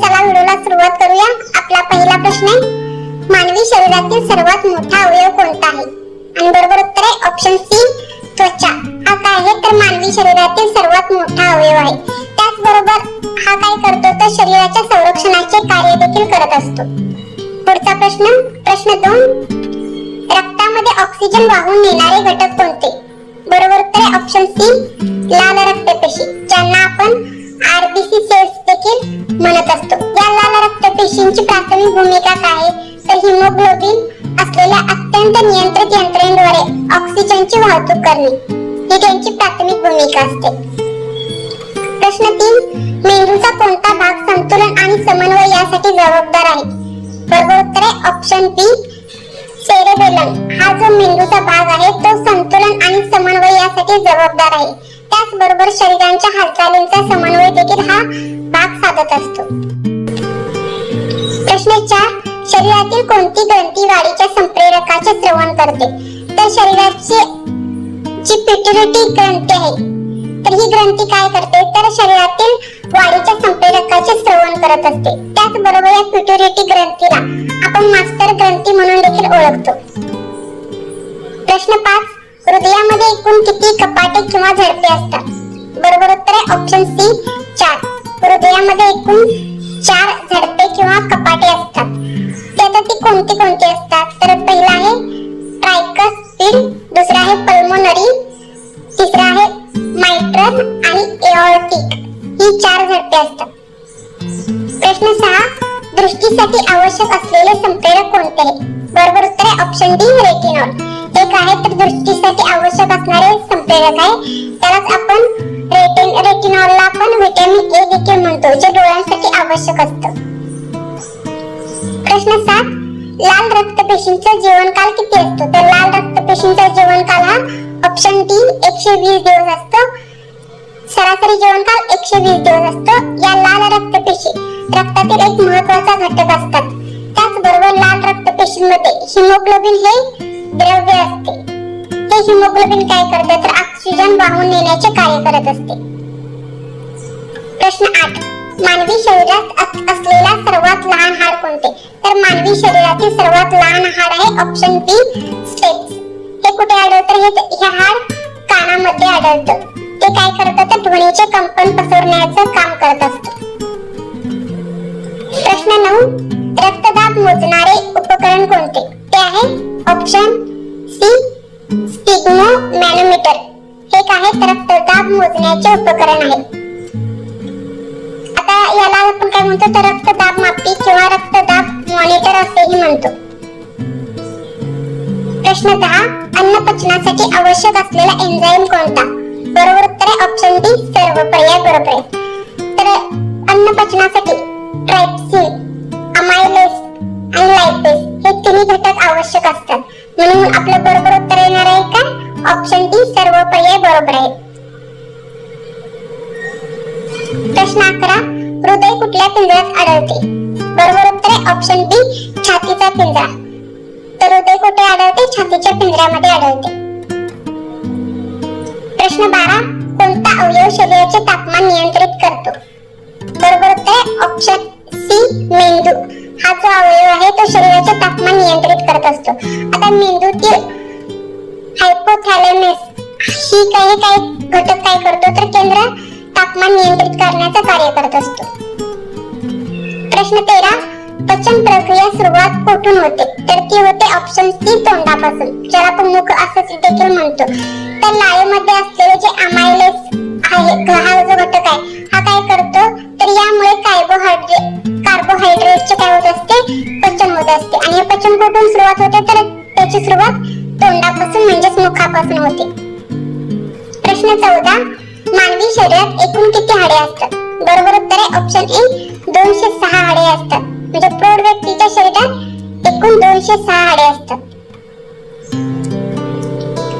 चला व्हिडिओला सुरुवात करूया. आपला पहिला प्रश्न आहे मानवी शरीरातील सर्वात मोठा अवयव कोणता आहे? आणि बरोबर उत्तर आहे ऑप्शन सी त्वचा. हा काय आहे? तर मानवी शरीरातील सर्वात मोठा अवयव आहे. त्याचबरोबर हा काय करतो? तर शरीराच्या संरक्षणाचे कार्य देखील करत असतो. पुढचा प्रश्न प्रश्न दोन रक्तामध्ये ऑक्सिजन वाहून नेणारे घटक कोणते? बरोबर उत्तर आहे ऑप्शन सी लाल रक्तपेशी ज्यांना आपण आरबीसी सेल्स देखील म्हणत असतो. या लाल रक्तपेशींची प्राथमिक भूमिका काय तर हिमोग्लोबिन असलेल्या अत्यंत नियंत्रित यंत्रणेद्वारे ऑक्सिजनची वाहतूक करणे. ही त्यांची प्राथमिक भूमिका असते. प्रश्न तीन मेंदूचा कोणता भाग संतुलन आणि समन्वय यासाठी जबाबदार आहे? बरोबर उत्तर आहे ऑप्शन बी सेरेबेलम हा जो मेंदूचा भाग आहे तो संतुलन आणि समन्वय यासाठी जबाबदार आहे. त्याचबरोबर शरीरांच्या हालचालींचा समन्वय देखील हा भाग साधत असतो. प्रश्न चार शरीरातील कोणती ग्रंथी वाढीच्या संप्रेरकाचे श्रवण करते? तर शरीराची जी पिट्युटरी ग्रंथी आहे तर ही ग्रंथी काय करते? तर शरीरातील वाढीच्या संप्रेरकाचे श्रवण करत असते. त्याचबरोबर या पिट्युटरी ग्रंथीला आपण मास्टर ग्रंथी म्हणून देखील ओळखतो. प्रश्न पाच हृदयामध्ये एकूण किती कपाटे किंवा झडपे असतात? बरोबर उत्तर आहे ऑप्शन सी चार. हृदयामध्ये एकूण चार झडपे किंवा कपाटे असतात. ते आता ती कोणती कोणती असतात? तर पहिला आहे ट्रायकस ट्रायकस्पिड दुसरा आहे पल्मोनरी तिसरा आहे मायट्रल आणि एओर्टिक ही चार झडपे असतात. प्रश्न सहा दृष्टीसाठी आवश्यक असलेले संप्रेरक कोणते? बरोबर उत्तर आहे ऑप्शन डी रेटिनॉल एक आहे तर दृष्टीसाठी आवश्यक असणारे संप्रेरक आहे. त्यालाच आपण रेटिन रेटिनॉलला आपण व्हिटॅमिन ए देखील म्हणतो जे डोळ्यांसाठी आवश्यक असतं. प्रश्न सात लाल रक्त पेशींचा जीवनकाल किती असतो? तर लाल रक्त पेशींचा जीवनकाल हा ऑप्शन डी एकशे वीस दिवस असतो. सरासरी जीवनकाल एकशे वीस दिवस असतो. या लाल रक्त पेशी रक्तातील एक महत्त्वाचा घटक असतात. त्याचबरोबर लाल रक्त पेशींमध्ये हिमोग्लोबिन हे द्रव्य असते हे हिमोग्लोबिन काय करते? तर ऑक्सिजन वाहून नेण्याचे कार्य करत असते. प्रश्न आठ. मानवी शरीरात असलेला सर्वात लहान हाड कोणते? तर मानवी शरीरातील सर्वात लहान हाड आहे ऑप्शन बी स्टेप्स हे कुठे आढळतं? हे हे हाड कानामध्ये आढळतं. ते काय करतं? तर ध्वनीचे कंपन पसरण्याचं काम करत असतं. प्रश्न नऊ. रक्तदाब मोजणारे उपकरण कोणते? ते आहे ऑप्शन सी स्टिग्मो मॅनोमीटर हे काय आहे तर रक्तदाब मोजण्याचे उपकरण आहे. आता याला आपण काय म्हणतो? तर रक्तदाब मापी किंवा रक्तदाब मॉनिटर असेही म्हणतो. प्रश्न दहा अन्न पचनासाठी आवश्यक असलेला एन्झाईम कोणता? बरोबर उत्तर आहे ऑप्शन डी सर्व पर्याय बरोबर आहे. तर अन्न पचनासाठी ट्रायप्सिन अमायलेस आणि लायपेस दोन्ही घटक आवश्यक असतात. म्हणून आपलं बरोबर उत्तर येणार आहे का? ऑप्शन डी सर्व पर्याय बरोबर आहे. प्रश्न अकरा. हृदय कुठल्या पिंजऱ्यात आढळते? बरोबर उत्तर आहे ऑप्शन बी छातीचा पिंजरा. तर हृदय कुठे आढळते? छातीच्या पिंजऱ्यामध्ये आढळते. प्रश्न बारा. कोणता अवयव शरीराचे तापमान नियंत्रित करतो? बरोबर उत्तर आहे ऑप्शन सी मेंदू. हा जो अवयव आहे तो शरीराचे करत असतो. आता मेंदूतील हायपोथॅलेमस ही काही काही घटक काय करतो तर केंद्र तापमान नियंत्रित करण्याचं कार्य करत असतो. प्रश्न तेरा पचन प्रक्रिया सुरुवात कुठून होते? तर ती होते ऑप्शन सी तोंडापासून. ज्याला आपण मुख असं देखील म्हणतो. तर लाळेमध्ये असलेले जे अमायलेस आहे हा जो घटक आहे काय करतो तर यामुळे कार्बोहायड्रेट कार्बोहायड्रेटचे काय होत असते? पचन होत असते. आणि पचन कुठून सुरुवात होते? तर त्याची सुरुवात तोंडापासून म्हणजेच मुखापासून होते. प्रश्न चौदा. मानवी शरीरात एकूण किती हाडे असतात? बरोबर उत्तर आहे ऑप्शन ए दोनशे सहा हाडे असतात. म्हणजे प्रौढ व्यक्तीच्या शरीरात एकूण दोनशे सहा हाडे असतात.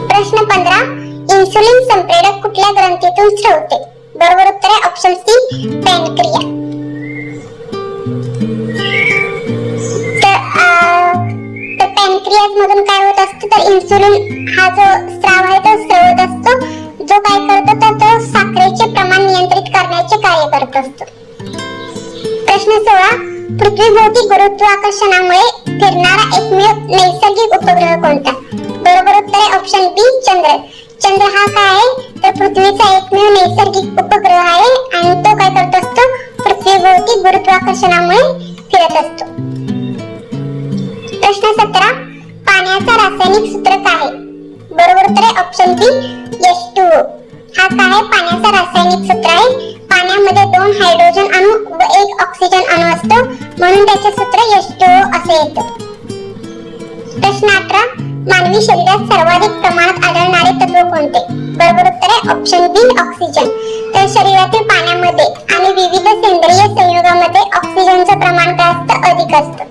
प्रश्न पंधरा. इन्सुलिन संप्रेरक कुठल्या ग्रंथीतून स्रवते? ऑप्शन सी पॅनक्रिया तर पॅनक्रियाज मधून काय होत असतं तर इन्सुलिन हा जो स्राव आहे तो स्रवत असतो. जो काय करतो तर तो साखरेचे प्रमाण नियंत्रित करण्याचे कार्य करत असतो. प्रश्न सोळा पृथ्वीभोवती गुरुत्वाकर्षणामुळे फिरणारा एकमेव नैसर्गिक उपग्रह कोणता? बरोबर उत्तर आहे ऑप्शन बी चंद्र. चंद्र हा काय आहे तर पृथ्वीचा एकमेव नैसर्गिक उपग्रह आहे आणि तो काय करत असतो? पृथ्वीभोवती गुरुत्वाकर्षणामुळे फिरत असतो. प्रश्न सतरा पाण्याचा रासायनिक सूत्र काय बरोबर तर ऑप्शन बी एस टू हा काय पाण्याचा रासायनिक सूत्र आहे. पाण्यामध्ये दोन हायड्रोजन अणू व एक ऑक्सिजन अणू असतो. म्हणून त्याचे सूत्र एस टू असे येतं. प्रश्न अठरा मानवी शरीरात सर्वाधिक प्रमाणात आढळणारे तत्व कोणते? बरोबर उत्तर आहे ऑप्शन बी ऑक्सिजन तर शरीरातील पाण्यामध्ये आणि विविध सेंद्रिय संयुगामध्ये ऑक्सिजनचं प्रमाण काय असतं? अधिक असतं.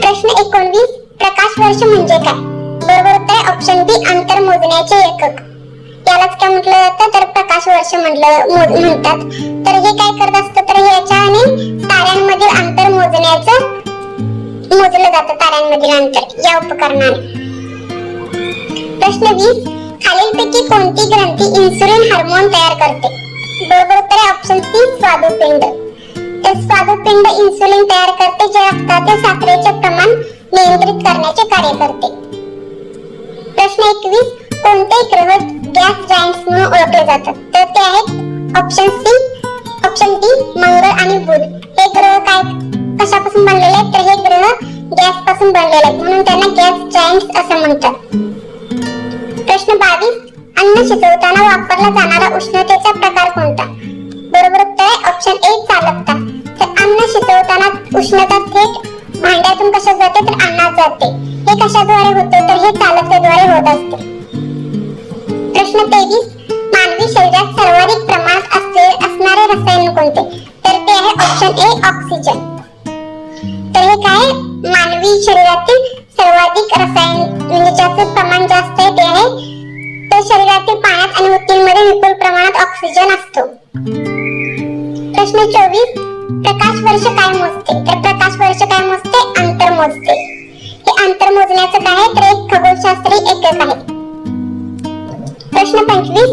प्रश्न एकोणवीस प्रकाश वर्ष म्हणजे काय? बरोबर उत्तर आहे ऑप्शन बी अंतर मोजण्याचे एकक. यालाच काय म्हटलं जातं? तर प्रकाश वर्ष म्हटलं म्हणतात. तर हे काय करत असतं? तर ह्याच्याने ताऱ्यांमधील अंतर मोजण्याचं मोजलं जातं ताऱ्यांमधील अंतर. या उपकरणाने. प्रश्न वीस. खालीलपैकी कोणती ग्रंथी इन्सुलिन हार्मोन तयार करते? बरोबर उत्तर आहे ऑप्शन सी स्वादुपिंड. तर स्वादुपिंड इन्सुलिन तयार करते जे रक्तातील साखरेचे प्रमाण नियंत्रित करण्याचे कार्य करते. प्रश्न एकवीस. कोणते ग्रह गॅस जायंट्स म्हणून ओळखले जातात. तर ते आहेत ऑप्शन सी ऑप्शन डी मंगळ आणि बुध. हे ग्रह काय कशापासून बनलेले आहेत तर हे ग्रह गॅसपासून बनलेले आहेत म्हणून त्यांना गॅस जायंट्स असं म्हणतात. प्रश्न बावीस. अन्न शिजवताना वापरला जाणारा उष्णतेचा प्रकार कोणता? बरोबर उत्तर आहे ऑप्शन ए चालकता. तर अन्न शिजवताना उष्णता थेट भांड्यातून कशा जाते? तर अन्नात जाते. हे कशाद्वारे होते? तर हे चालकतेद्वारे होत असते. प्रश्न तेवीस. मानवी शरीरात सर्वाधिक प्रमाणात असणारे रसायन कोणते? तर ते आहे ऑप्शन ए ऑक्सिजन तर हे काय? मानवी शरीरातील सर्वाधिक रसायन म्हणजे प्रमाण जास्त आहे ते आहे. तर शरीरातील पाण्यात आणि ऊतींमध्ये विपुल प्रमाणात ऑक्सिजन असतो. प्रश्न चोवीस. प्रकाश वर्ष काय मोजते? तर प्रकाश वर्ष काय मोजते? अंतर मोजते. हे अंतर मोजण्याचं काय आहे? तर एक खगोलशास्त्री एकक आहे. प्रश्न पंचवीस.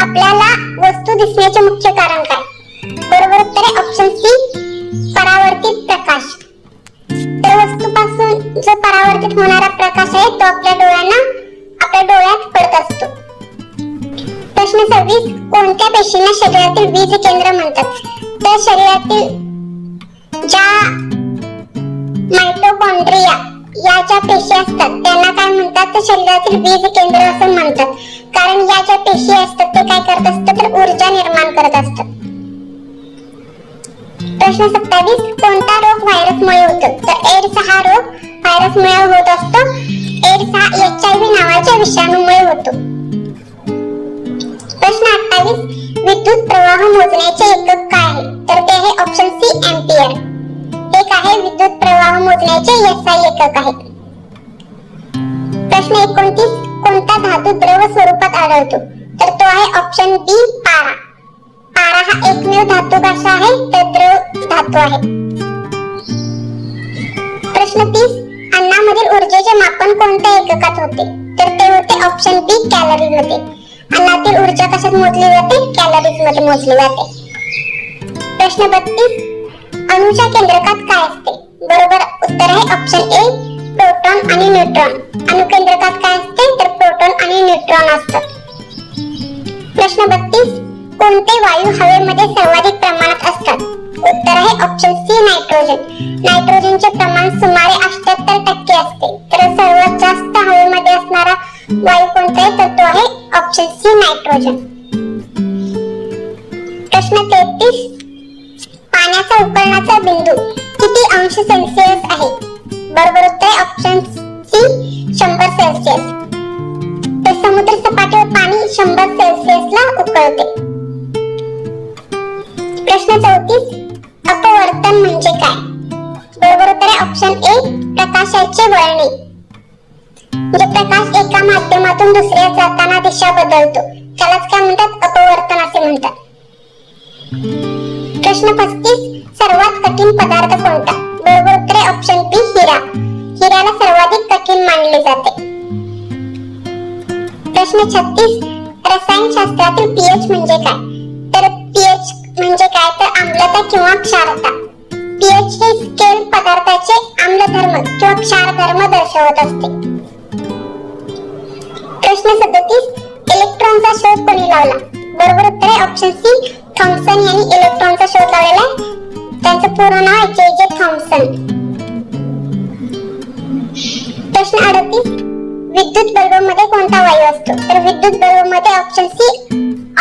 आपल्याला वस्तू दिसण्याचे मुख्य कारण काय? बरोबर उत्तर आहे ऑप्शन सी परावर्तित प्रकाश. तर वस्तूपासून जो परावर्तित होणारा प्रकाश आहे तो आपल्या डोळ्यांना आपल्या डोळ्यात पडत असतो. प्रश्न सव्वीस कोणत्या पेशींना शरीरातील बीज केंद्र म्हणतात? तर शरीरातील ज्या मायटोकॉन्ड्रिया या ज्या पेशी असतात त्यांना काय म्हणतात? तर शरीरातील बीज केंद्र असं म्हणतात. कारण या ज्या पेशी असतात ते काय करत असतात? तर ऊर्जा निर्माण करत असतात. प्रश्न सत्तावीस कोणता रोग व्हायरसमुळे होतो? तर एड्स हा रोग व्हायरसमुळे होत असतो. एड्स हा एच आय व्ही नावाच्या विषाणूमुळे होतो. प्रश्न अठ्ठावीस विद्युत प्रवाह मोजण्याचे एकक काय आहे? तर ते आहे ऑप्शन सी एम्पियर एक आहे विद्युत प्रवाह मोजण्याचे एसआय एकक आहे. प्रश्न एकोणतीस कोणता धातू द्रव स्वरूपात आढळतो? तर तो आहे ऑप्शन बी पारा. पारा हा एकमेव धातू भाषा आहे. तर द्रव महत्त्व आहे प्रश्न तीस. अन्नामधील ऊर्जेचे मापन कोणत्या एककात होते? तर ते होते ऑप्शन बी कॅलरी मध्ये. अन्नातील ऊर्जा कशात मोजली जाते? कॅलरीजमध्ये मोजली जाते. प्रश्न बत्तीस. अणुच्या केंद्रकात काय असते? बरोबर उत्तर आहे ऑप्शन ए प्रोटॉन आणि न्यूट्रॉन अणुकेंद्रकात काय असते? तर प्रोटॉन आणि न्यूट्रॉन असतात प्रश्न बत्तीस. कोणते वायू हवेमध्ये सर्वाधिक प्रमाणात असतात? उत्तर आहे ऑप्शन सी नायट्रोजन नायट्रोजनचे प्रमाण सुमारे अठ्याहत्तर टक्के असते. तर सर्वात जास्त हवेमध्ये असणारा वायू कोणता आहे? तर तो आहे ऑप्शन सी नायट्रोजन प्रश्न तेहतीस. पाण्याचा उकळण्याचा बिंदू किती अंश सेल्सिअस आहे? बरोबर उत्तर आहे ऑप्शन सी शंभर सेल्सिअस तर समुद्र सपाटीवर पाणी शंभर सेल्सिअसला उकळते. प्रश्न चौतीस. म्हणजे काय? बरोबर उत्तर आहे ऑप्शन ए प्रकाशाचे वळणे म्हणजे प्रकाश एका माध्यमातून दुसऱ्या जाताना दिशा बदलतो. त्यालाच काय म्हणतात? अपवर्तन असे म्हणतात. प्रश्न पस्तीस सर्वात कठीण पदार्थ कोणता? बरोबर उत्तर आहे ऑप्शन बी हिरा. हिऱ्याला सर्वाधिक कठीण मानले जाते. प्रश्न छत्तीस रसायनशास्त्रातील पीएच म्हणजे काय? तर पीएच म्हणजे काय? तर आम्लता किंवा क्षारता. पीएच हे स्केल पदार्थाचे आम्लधर्म किंवा क्षारधर्म दर्शवत असते. प्रश्न सदतीस इलेक्ट्रॉनचा शोध कोणी लावला? बरोबर उत्तर आहे ऑप्शन सी थॉम्सन यांनी इलेक्ट्रॉनचा शोध लावलेला आहे. त्यांचं पूर्ण नाव आहे जे जे थॉम्सन प्रश्न अडतीस विद्युत बल्बमध्ये कोणता वायू असतो? तर विद्युत बल्बमध्ये ऑप्शन सी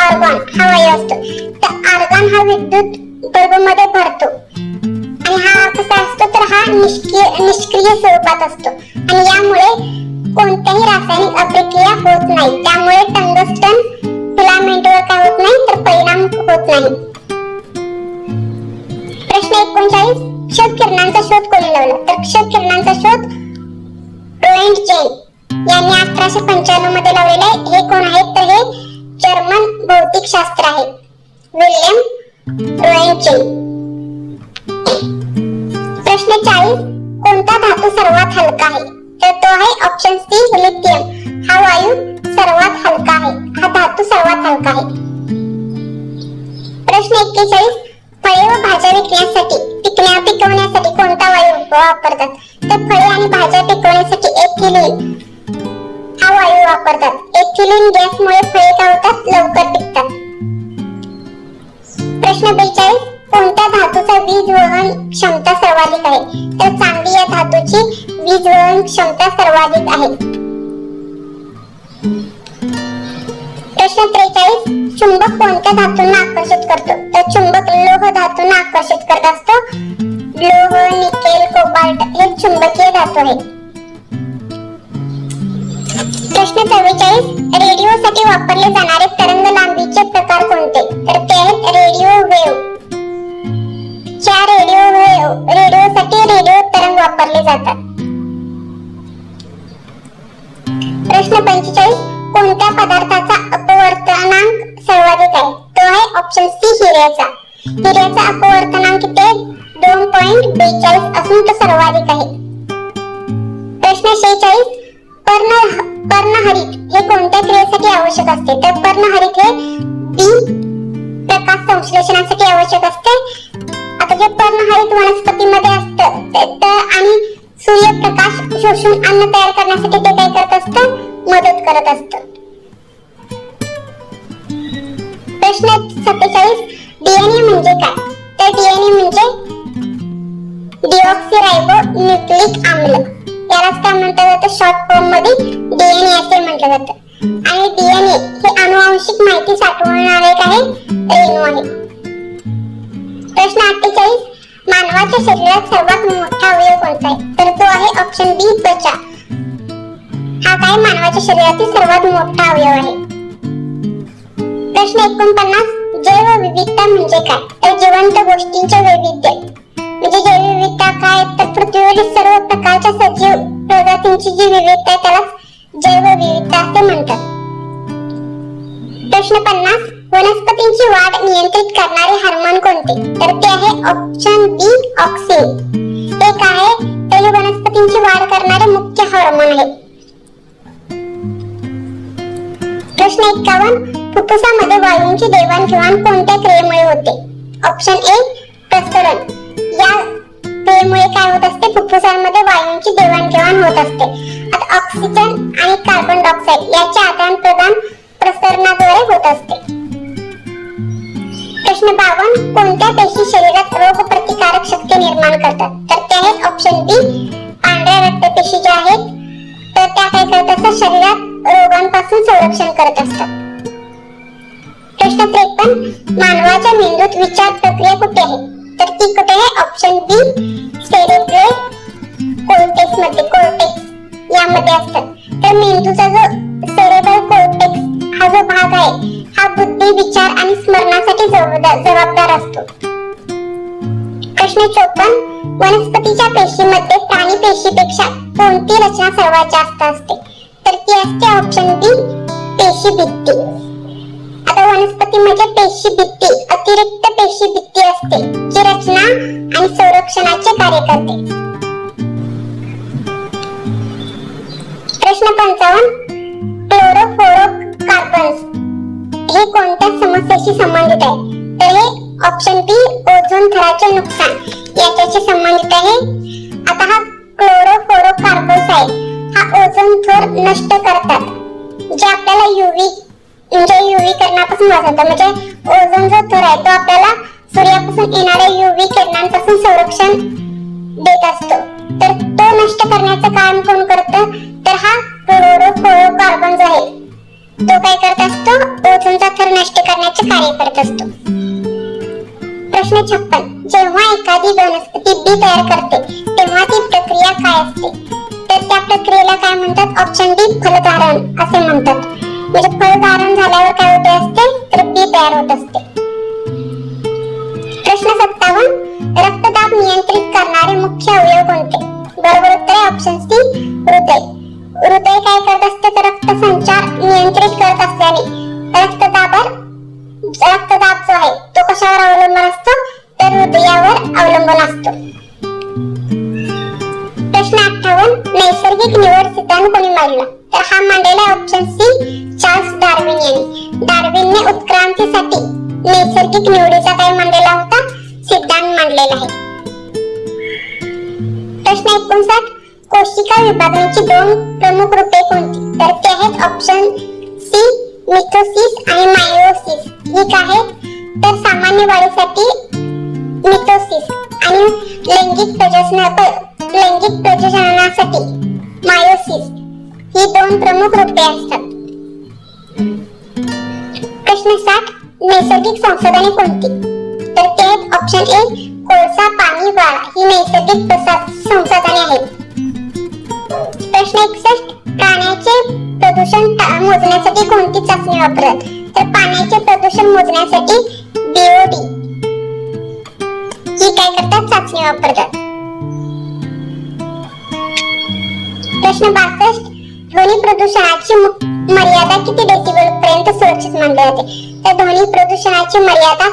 आर्गॉन हा वायू असतो. तर आर्गॉन हा विद्युत बल्बमध्ये भरतो. आणि असतो तर हा निष्क्रिय निष्क्रिय स्वरूपात असतो. आणि यामुळे कोणत्याही रासायनिक अभिक्रिया होत नाही. त्यामुळे टंगस्टन फिलामेंटवर काय होत नाही तर परिणाम होत नाही. प्रश्न एकोणचाळीस. क्षत किरणांचा शोध कोणी लावला? तर क्षत किरणांचा शोध रोएंट चेन यांनी अठराशे पंच्याण्णवमध्ये लावलेले हे कोण आहेत? तर हे जर्मन भौतिक शास्त्र आहे. विल्यम रोएंट चेन प्रश्न चाळीस कोणता धातू सर्वात हलका आहे? तर तो आहे ऑप्शन सी लिथियम हा वायू सर्वात हलका आहे. हा धातू सर्वात हलका आहे. प्रश्न एक्केचाळीस. फळे व भाज्या विकण्यासाठी पिकण्या पिकवण्यासाठी कोणता वायू वापरतात? तर फळे आणि भाज्या पिकवण्यासाठी एथिलीन हा वायू वापरतात. एथिलीन गॅसमुळे फळे काय होतात लवकर पिकतात. प्रश्न बेचाळीस. कोणत्या धातूचा वीज वहन क्षमता सर्वाधिक आहे? तर चांदी या धातूची वीज वहन क्षमता सर्वाधिक आहे. प्रश्न त्रेचाळीस. चुंबक कोणत्या धातूंना आकर्षित करतो? तर चुंबक लोह धातूंना आकर्षित करत असतो. लोह निकेल कोबाल्ट हे चुंबकीय धातू आहेत प्रश्न चव्वेचाळीस. रेडिओसाठी वापरले जाणारे तरंग लांबीचे प्रकार कोणते? तर ते आहेत रेडिओ वेव्ह. वापरले जातात. प्रश्न पंचेचाळीस कोणत्या पदार्थाचा अपवर्तनांक सर्वाधिक आहे? तो आहे ऑप्शन सी हिऱ्याचा. हिऱ्याचा अपवर्तनांक किती दोन पॉइंट बेचाळीस असून तो सर्वाधिक आहे. प्रश्न शेहेचाळीस पर्ण पर्णहरित हे कोणत्या क्रियेसाठी आवश्यक असते? तर पर्णहरित हे बी प्रकाश संश्लेषणासाठी आवश्यक असते. जे पर्णहरित वनस्पतीमध्ये असतं. आणि सूर्यप्रकाश शोषून अन्न तयार करण्यासाठी ते काय करत असतं? मदत करत असतं. प्रश्न सत्तेचाळीस डीएनए म्हणजे काय? तर डीएनए म्हणजे डिऑक्सिरायबो न्यूक्लिक आम्ल. यालाच काय म्हटलं जातं शॉर्ट फॉर्ममध्ये डीएनए असे म्हटलं जातं. आणि डीएनए हे अनुवांशिक माहिती साठवणारे एक आहे रेणू आहे. प्रश्न अठ्ठेचाळीस मानवाच्या शरीरात सर्वात मोठा अवयव कोणता आहे? तर तो आहे ऑप्शन बी त्वचा. हा काय? मानवाच्या शरीरातील सर्वात मोठा अवयव आहे. प्रश्न एकोणपन्नास. जैव विविधता म्हणजे काय? तर जिवंत गोष्टींचे वैविध्य. म्हणजे जैव विविधता काय? तर पृथ्वीवरील सर्व प्रकारच्या सजीव प्रजातींची जी विविधता आहे त्याला जैव विविधता असे म्हणतात. प्रश्न पन्नास. वनस्पतींची वाढ नियंत्रित करणारे हार्मोन कोणते? तर ते आहे ऑप्शन बी ऑक्सिन हे काय आहे? तर हे वनस्पतींची वाढ करणारे मुख्य हार्मोन आहे. प्रश्न एक्कावन्न. फुफ्फुसामध्ये वायूंची देवाणघेवाण कोणत्या क्रियेमुळे होते? ऑप्शन ए प्रसरण. या क्रियेमुळे काय होत असते? फुफ्फुसांमध्ये वायूंची देवाणघेवाण होत असते. आता ऑक्सिजन आणि कार्बन डायऑक्साईड याचे आदान प्रदान रक्तपेशी शरीरात रोग प्रतिकारक शक्ती निर्माण करतात. तर ते आहेत ऑप्शन बी पांढऱ्या रक्तपेशी ज्या आहेत तर त्या काय करत असतात शरीरात रोगांपासून संरक्षण करत असतात. प्रश्न त्रेपन्न मानवाच्या मेंदूत विचार प्रक्रिया कुठे आहे? तर ती कुठे आहे? ऑप्शन बी सेरेब्रल कोर्टेक्समध्ये कोर्टेक्स यामध्ये असतात. तर मेंदूचा जो सेरेब्रल कोर्टेक्स हा जो भाग आहे हा बुद्धी विचार आणि स्मरणासाठी जबाबदार जबाबदार असतो. प्रश्न चोपन्न वनस्पतीच्या पेशीमध्ये प्राणी पेशीपेक्षा कोणती रचना सर्वात जास्त असते? तर ती असते ऑप्शन बी पेशी भित्ती आता वनस्पतीमध्ये पेशी भित्ती अतिरिक्त पेशी भित्ती असते जी रचना आणि संरक्षणाचे कार्य करते. प्रश्न पंचावन्न क्लोरोफ्लोरो कार्बन्स हे कोणत्या समस्येशी संबंधित आहे? तर हे ऑप्शन बी ओझोन थराचे नुकसान. याच्याशी संबंधित आहे. आता हा क्लोरोफ्लोरोकार्बन्स आहे हा ओझोन थर नष्ट करतात. जे आपल्याला युव्ही म्हणजे युव्ही किरणापासून वाचवतं. म्हणजे ओझोन जो थर आहे तो आपल्याला सूर्यापासून येणाऱ्या युव्ही किरणांपासून संरक्षण देत असतो. तर तो नष्ट करण्याचं काम कोण करतं? तर हा क्लोरोफोरोकार्बन्स जो आहे तो काय करत असतो? ओझोनचा थर नष्ट करण्याचे कार्य करत असतो. प्रश्न छप्पन. जेव्हा एखादी वनस्पती बी तयार करते तेव्हा ती प्रक्रिया काय असते? तर त्या प्रक्रियेला काय म्हणतात? ऑप्शन डी फलधारण असे म्हणतात. म्हणजे फलधारण झाल्यावर काय होते असते? तर बी तयार होत असते. प्रश्न सत्तावन्न. रक्तदाब नियंत्रित करणारे मुख्य अवयव कोणते? बरोबर उत्तर आहे ऑप्शन सी हृदय. हृदय काय करत असते? तर रक्तसंचार नियंत्रित करत असल्याने रक्तदाबावर रक्तदाब जो आहे कशावर अवलंबून असतो? तर हृदयावर अवलंबून असतो. प्रश्न अठ्ठावन्न नैसर्गिक निवड सिद्धांत कोणी मांडला? तर हा मांडलेला ऑप्शन सी चार्ल्स डार्विन यांनी. डार्विनने उत्क्रांतीसाठी नैसर्गिक निवडीचा काय मांडलेला होता? सिद्धांत मांडलेला आहे. प्रश्न एकोणसाठ कोशिका विभागण्याची दोन प्रमुख रूपे कोणती? तर ते आहेत ऑप्शन सी मिथोसिस आणि मायोसिस. ही काय आहेत? तर सामान्य वाढीसाठी मिटोसिस आणि लैंगिक प्रजनन लैंगिक प्रजननासाठी मायोसिस ही दोन प्रमुख रूपे असतात. प्रश्न सात नैसर्गिक संसाधने कोणती? तर ते ऑप्शन ए कोळसा पाणी वाळा ही नैसर्गिक संसाधने आहेत. प्रश्न एकसष्ट पाण्याचे प्रदूषण मोजण्यासाठी कोणती चाचणी वापरत? तर पाण्याचे प्रदूषण मोजण्यासाठी बीओडी ही काय करतात? चाचणी वापरतात. प्रश्न बासष्ट. ध्वनी प्रदूषणाची मर्यादा किती डेसिबल पर्यंत सुरक्षित मानली जाते? तर ध्वनी प्रदूषणाची मर्यादा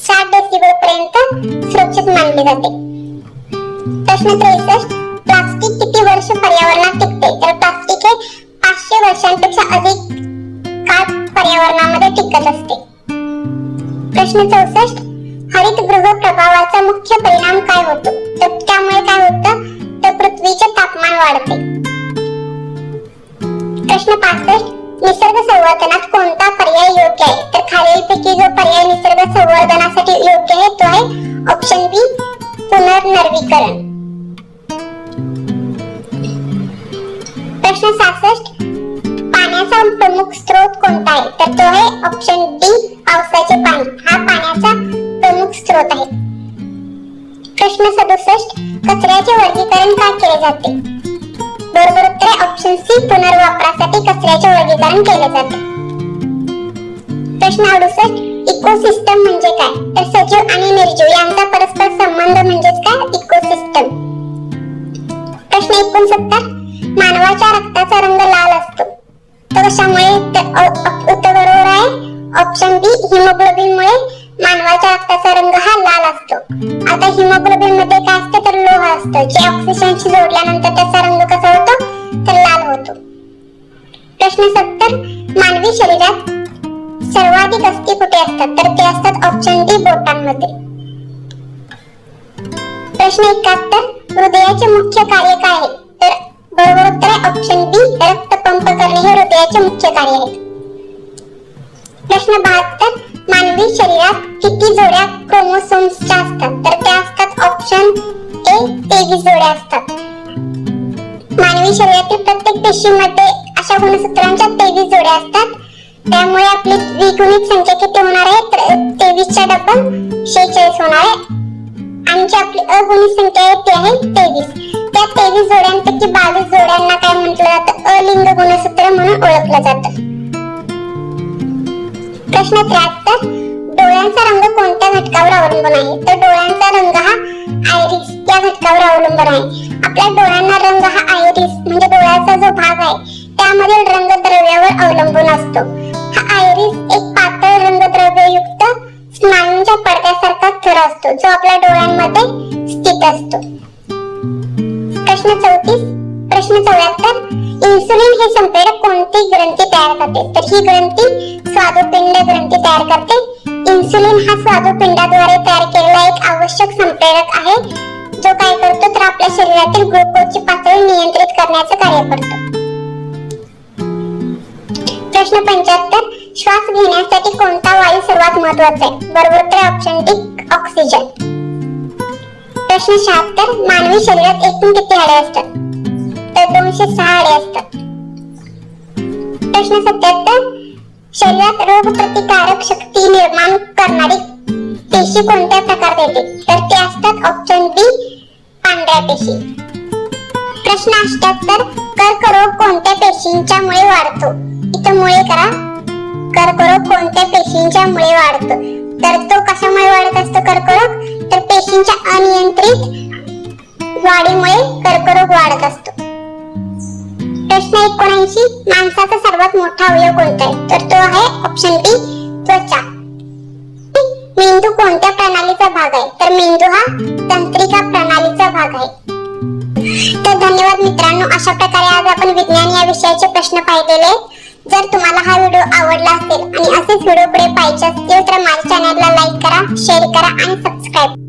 सात डेसिबल पर्यंत सुरक्षित मानली जाते. प्रश्न त्रेसष्ट. प्लास्टिक किती वर्ष पर्यावरणात टिकते? तर प्लास्टिक हे पाचशे वर्षांपेक्षा अधिक प्रश्न चौसष्ट. हरितगृह प्रभावाचा मुख्य परिणाम काय होतो? तर त्यामुळे काय होतं? तर पृथ्वीचे तापमान वाढते. प्रश्न पासष्ट. निसर्ग संवर्धनात कोणता पर्याय योग्य आहे? तर खालीलपैकी जो पर्याय निसर्ग संवर्धनासाठी योग्य आहे तो आहे ऑप्शन बी पुनर्नवीकरण प्रश्न सहासष्ट पाण्याचा प्रमुख स्रोत कोणता आहे? तर तो आहे ऑप्शन स्रोत आहे. प्रश्न सदुसष्ट कचऱ्याचे वर्गीकरण का केले जाते? बरोबर उत्तर ऑप्शन सी पुनर्वापरासाठी कचऱ्याचे वर्गीकरण केले जाते. प्रश्न अडुसष्ट इकोसिस्टम म्हणजे काय? तर सजीव आणि निर्जीव यांचा परस्पर संबंध म्हणजेच काय? इकोसिस्टम प्रश्न एकोणसत्तर मानवाच्या रक्ताचा रंग लाल असतो. तो कशामुळे? उत्तर बरोबर आहे. ऑप्शन बी हिमोग्लोबिन मुळे. मानवाच्या रक्ताचा रंग हा लाल असतो. आता हिमोग्लोबिनमध्ये काय असते तर लोह असतं. जे ऑक्सिजनशी जोडल्यानंतर त्याचा रंग कसा होतो? तर लाल होतो. प्रश्न सत्तर. मानवी शरीरात सर्वाधिक अस्थि कुठे असतात? तर ते असतात ऑप्शन डी बोटांमध्ये. प्रश्न एकाहत्तर. हृदयाचे मुख्य कार्य काय आहे? तर बरोबर उत्तर आहे ऑप्शन बी रक्त पंप करणे हे हृदयाचे मुख्य कार्य आहे. प्रश्न बहात्तर. मानवी शरीरात किती जोड्या क्रोमोसोम्सच्या असतात? तर त्या असतात ऑप्शन ए तेवीस जोड्या असतात. मानवी शरीरातील प्रत्येक पेशीमध्ये अशा गुणसूत्रांच्या तेवीस जोड्या असतात. त्यामुळे आपली द्विगुणित संख्या किती होणार आहे? तर तेवीसच्या डबल शेहेचाळीस होणार आहे. आणि जी आपली अगुणित संख्या आहे ती आहे तेवीस. त्या तेवीस जोड्यांपैकी बावीस जोड्यांना काय म्हटलं जातं? अलिंग गुणसूत्र म्हणून ओळखलं जातं. प्रश्न त्र्याहत्तर डोळ्यांचा रंग कोणत्या घटकावर अवलंबून आहे? तर डोळ्यांचा रंग हा आयरिस या घटकावर अवलंबून आहे. आपल्या डोळ्यांना रंग हा आयरिस म्हणजे डोळ्याचा जो भाग आहे त्यामधील रंगद्रव्यावर अवलंबून असतो. हा आयरिस एक पातळ रंगद्रव्ययुक्त स्नायूंच्या पडद्यासारखा थर असतो जो आपल्या डोळ्यांमध्ये स्थित असतो. प्रश्न चौतीस. प्रश्न चौऱ्याहत्तर. इन्सुलिन हे संप्रेरक कोणती ग्रंथी तयार करते. तर ही ग्रंथी स्वादुपिंड ग्रंथी तयार करते. इन्सुलिन हा स्वादुपिंडाद्वारे तयार केलेला एक आवश्यक संप्रेरक आहे जो काय करतो तर आपल्या शरीरातील ग्लुकोजची पातळी नियंत्रित करण्याचं कार्य करतो. प्रश्न पंच्याहत्तर श्वास घेण्यासाठी कोणता वायू सर्वात महत्त्वाचा आहे? बरोबर तर ऑप्शन डी ऑक्सिजन प्रश्न शहात्तर मानवी शरीरात एकूण किती हाडे असतात? तर दोनशे सहा हाडे असतात प्रश्न सत्याहत्तर शरीरात रोग प्रतिकारक शक्ती निर्माण करणारी पेशी कोणत्या प्रकार देते? तर ते असतात ऑप्शन बी पांढऱ्या पेशी. प्रश्न अष्ट्याहत्तर कर्करोग कोणत्या पेशींच्या मुळे वाढतो? इथं मुळे करा. कर्करोग कोणत्या पेशींच्या मुळे वाढतो? तर तो कशामुळे वाढत असतो कर्करोग तर पेशींच्या अनियंत्रित एकोणऐंशी माणसाचा सर्वात मोठा अवयव कोणता आहे? तर तो आहे ऑप्शन बी त्वचा. मेंदू कोणत्या प्रणालीचा भाग आहे? तर मेंदू हा तंत्रिका प्रणालीचा भाग आहे. तर धन्यवाद मित्रांनो अशा प्रकारे आज आपण विज्ञान या विषयाचे प्रश्न पाहिलेले जर तुम्हाला हा व्हिडिओ आवडला असेल आणि असेच व्हिडिओ पुढे पाहिजे असतील तर माझ्या चॅनलला लाईक करा शेअर करा आणि सबस्क्राईब